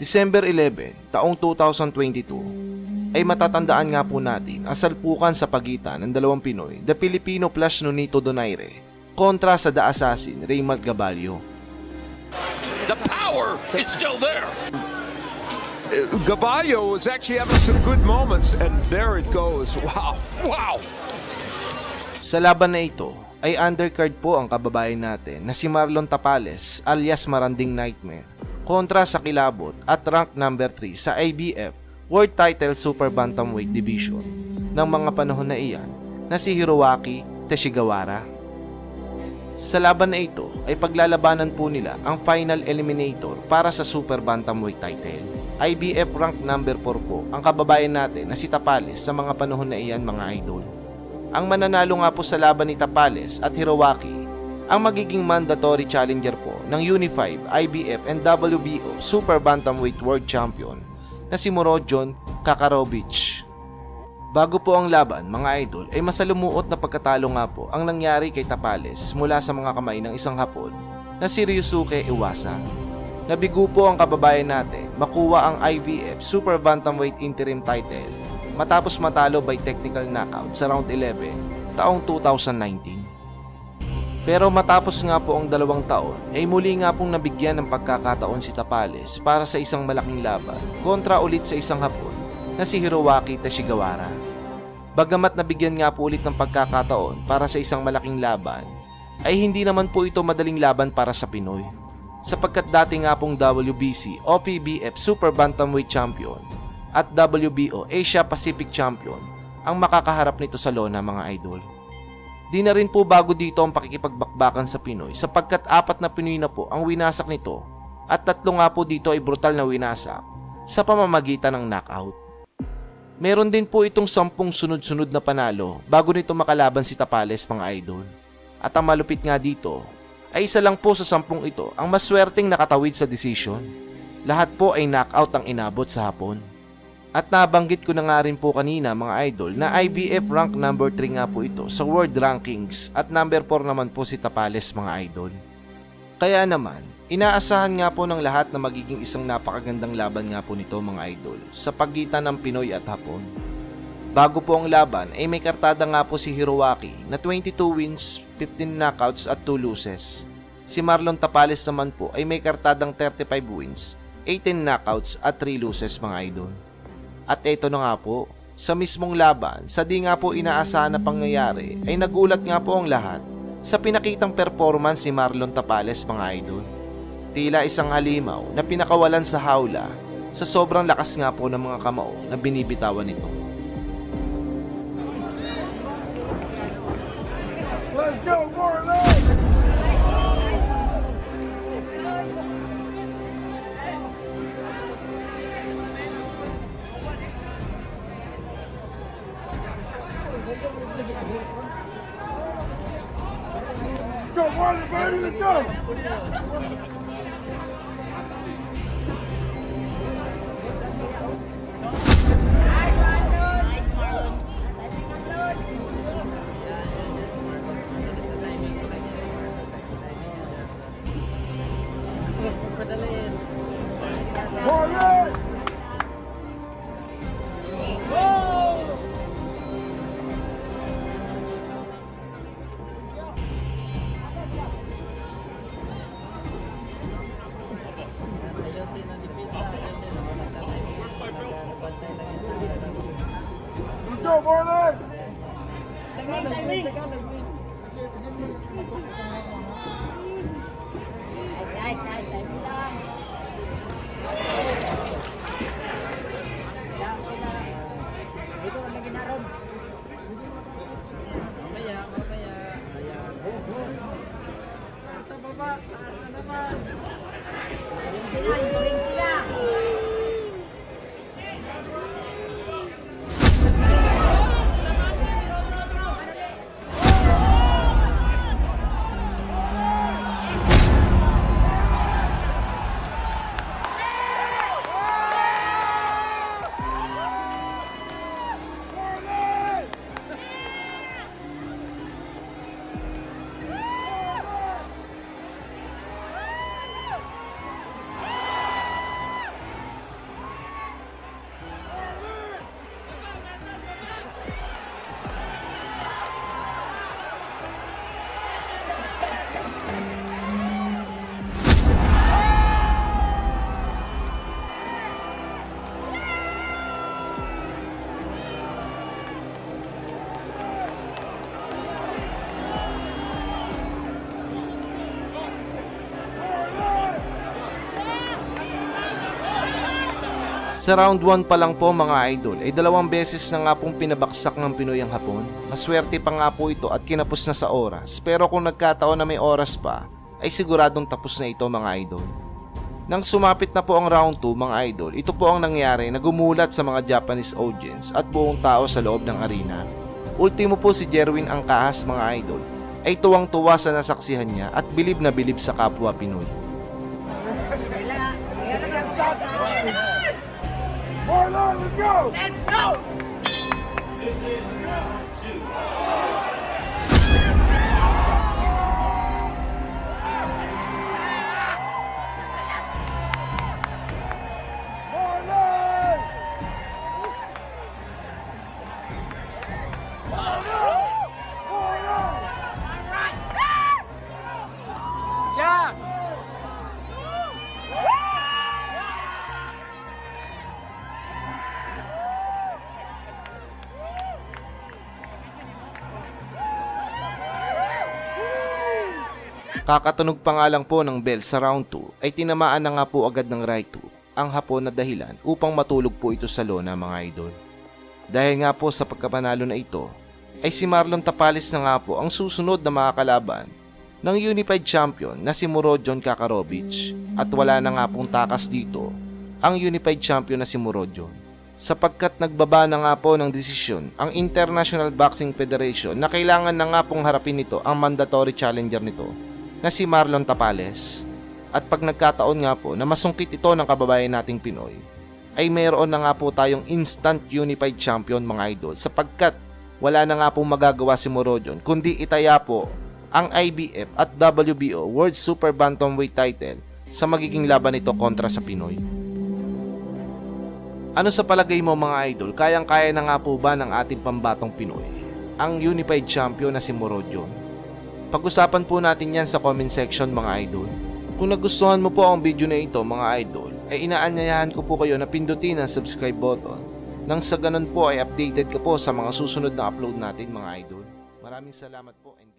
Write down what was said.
December 11, taong 2022, ay matatandaan nga po natin ang salpukan sa pagitan ng dalawang Pinoy, the Filipino plus Nonito Donaire, kontra sa The Assassin, Raymond Gabalio. The power is still there. Gaballo was actually having some good moments, and there it goes. Wow. Wow. Sa laban na ito, ay undercard po ang kababayan natin na si Marlon Tapales alias Maranding Nightmare kontra sa kilabot at rank number 3 sa IBF World Title Super Bantamweight Division ng mga panahon na iyan na si Hiroaki Teshigawara. Sa laban na ito ay paglalabanan po nila ang final eliminator para sa Super Bantamweight title. IBF rank number 4 po ang kababayan natin na si Tapales sa mga panahon na iyan mga idol. Ang mananalo nga po sa laban ni Tapales at Hiroaki ang magiging mandatory challenger po ng Uni5, IBF and WBO Super Bantamweight World Champion na si Morojon Kakarovich. Bago po ang laban, mga idol, ay masalumuot na pagkatalo nga po ang nangyari kay Tapales mula sa mga kamay ng isang hapon na si Ryusuke Iwasa. Nabigo po ang kababayan natin makuha ang IBF Super Bantamweight Interim title matapos matalo by technical knockout sa round 11 taong 2019. Pero matapos nga po ang dalawang taon, ay muli nga pong nabigyan ng pagkakataon si Tapales para sa isang malaking laban kontra ulit sa isang hapon na si Hiroaki Teshigawara. Bagamat nabigyan nga po ulit ng pagkakataon para sa isang malaking laban, ay hindi naman po ito madaling laban para sa Pinoy. Sapagkat dati nga pong WBC o PBF Super Bantamweight Champion at WBO Asia Pacific Champion ang makakaharap nito sa lona mga idol. Di na rin po bago dito ang pakikipagbakbakan sa Pinoy sapagkat apat na Pinoy na po ang winasak nito at tatlo nga po dito ay brutal na winasak sa pamamagitan ng knockout. Meron din po itong sampung sunod-sunod na panalo bago nito makalaban si Tapales mga idol. At ang malupit nga dito ay isa lang po sa sampung ito ang maswerteng nakatawid sa decision. Lahat po ay knockout ang inabot sa hapon. At nabanggit ko na nga rin po kanina mga idol na IBF rank number 3 nga po ito sa world rankings at number 4 naman po si Tapales mga idol. Kaya naman, inaasahan nga po ng lahat na magiging isang napakagandang laban nga po nito mga idol sa pagitan ng Pinoy at Hapon. Bago po ang laban ay may kartada nga po si Hiroaki na 22 wins, 15 knockouts at 2 losses. Si Marlon Tapales naman po ay may kartadang 35 wins, 18 knockouts at 3 losses mga idol. At ito na nga po, sa mismong laban, sa di nga po inaasahan na pangyayari, ay nagulat nga po ang lahat sa pinakitang performance ni Marlon Tapales mga idol. Tila isang halimaw na pinakawalan sa hawla sa sobrang lakas nga po ng mga kamao na binibitawan nito. Let's go, Marlon! Go, Marlon, baby, let's go! Let's go, Marlon! Nice, nice, nice. Ayan. Taas na baba, taas na naman. Ring sila, ring Sa round 1 pa lang po mga idol ay dalawang beses na nga pong pinabaksak ng Pinoy ang Hapon. Maswerte pa nga po ito at kinapos na sa oras pero kung nagkataon na may oras pa ay siguradong tapos na ito mga idol. Nang sumapit na po ang round 2 mga idol, ito po ang nangyari na gumulat sa mga Japanese audience at buong tao sa loob ng arena. Ultimo po si Jerwin Angkahas mga idol ay tuwang-tuwa sa nasaksihan niya at bilib na bilib sa kapwa Pinoy. Marlon, let's go! Marlon! Kakatunog pa nga lang po ng bell sa round 2 ay tinamaan na nga po agad ng right hook ang hapon na dahilan upang matulog po ito sa lona mga idol. Dahil nga po sa pagkapanalo na ito ay si Marlon Tapales na nga po ang susunod na makakalaban ng Unified Champion na si Murodjon Kakarovic at wala na nga pong takas dito ang Unified Champion na si Murodjon sapagkat nagbaba na nga po ng desisyon ang International Boxing Federation na kailangan na nga pong harapin nito ang mandatory challenger nito na si Marlon Tapales. At pag nagkataon nga po na masungkit ito ng kababayan nating Pinoy, ay mayroon na nga po tayong instant unified champion mga idol sapagkat wala na nga pong magagawa si Morodjon kundi itaya po ang IBF at WBO World Super Bantamweight title sa magiging laban nito kontra sa Pinoy. Ano sa palagay mo mga idol, kayang-kaya na nga po ba ng ating pambatong Pinoy ang unified champion na si Morodjon? Pag-usapan po natin yan sa comment section mga idol. Kung nagustuhan mo po ang video na ito mga idol, ay inaanyayahan ko po kayo na pindutin ang subscribe button nang sa ganun po ay updated ka po sa mga susunod na upload natin mga idol. Maraming salamat po and